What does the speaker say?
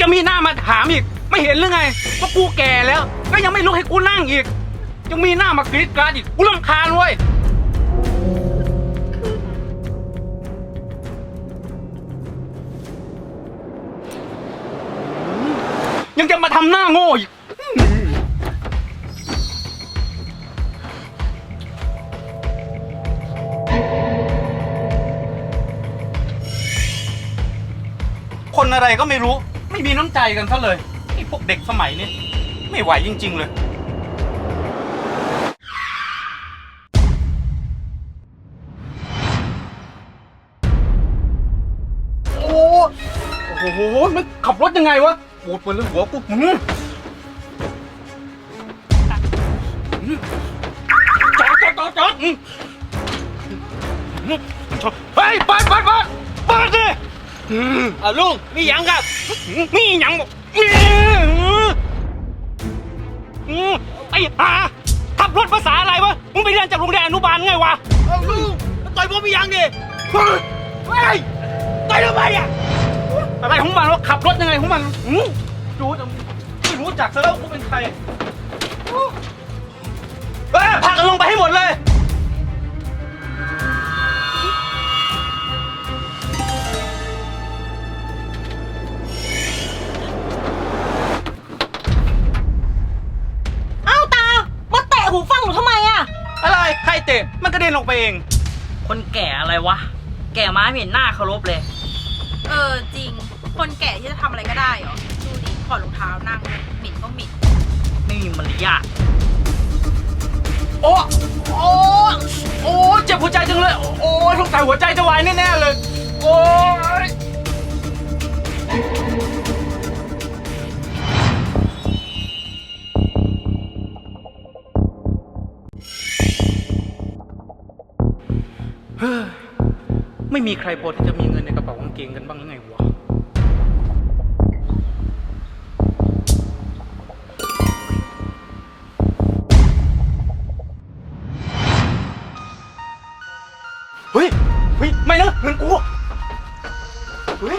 จะมีหน้ามาถามอีก ไม่เห็นหรือไงว่ากูแก่แล้ว ก็ยังไม่ลุกให้กูนั่งอีก ยังมีหน้ามากรีดกราดอีกกูรำคาญเว้ยยังจะมาทำหน้าโง่อีกคนอะไรก็ไม่รู้ ไม่มีน้ำใจกันซะเลยไอ้พวกเด็กสมัยนี้ไม่ไหวจริง ๆ เลย โอ้โอ้โหมันขับรถยังไงวะปวดปวดเลยหัวกูหืมจอดจอดจอดจอดอืมเฮ้ยเปิดเปิดเปิดเปิดดิ เอาลุงมีหยังครับ มีหยังบอกอืมอืมไอ้ห่าขับรถภาษาอะไรวะ มึงไปเรียนจากโรงเรียนอนุบาลไงวะเอาลุงต่อยผมมีหยังดิเฮ้ยเฮ้ยต่อยทำไมอะอะไรของมันวะขับรถยังไงของมันอืมดูจะไม่รู้จักซะแล้วกูเป็นใคร หูฟังหนูทำไมอะอะไรใครเตะมันกระเด็นลงไปเอง คนแก่อะไรวะ แก่ม้าไม่เห็นหน้าเคารพเลย เออจริง คนแก่ที่จะทำอะไรก็ได้เหรอ ดูดิถอดรองเท้านั่งหมิ่นก็หมิ่นไม่มีมารยาทโอ้โอ้โอ้เจ็บหัวใจจังเลย โอ้สงสัยหัวใจจะวายแน่ๆเลย โอ้ ฮ้ยไม่มีใครพอที่จะมีเงินในกระเป๋ากางเกงกันบ้างหรือไงวะ เฮ้ย เฮ้ย ไม่นะเงินกู เฮ้ย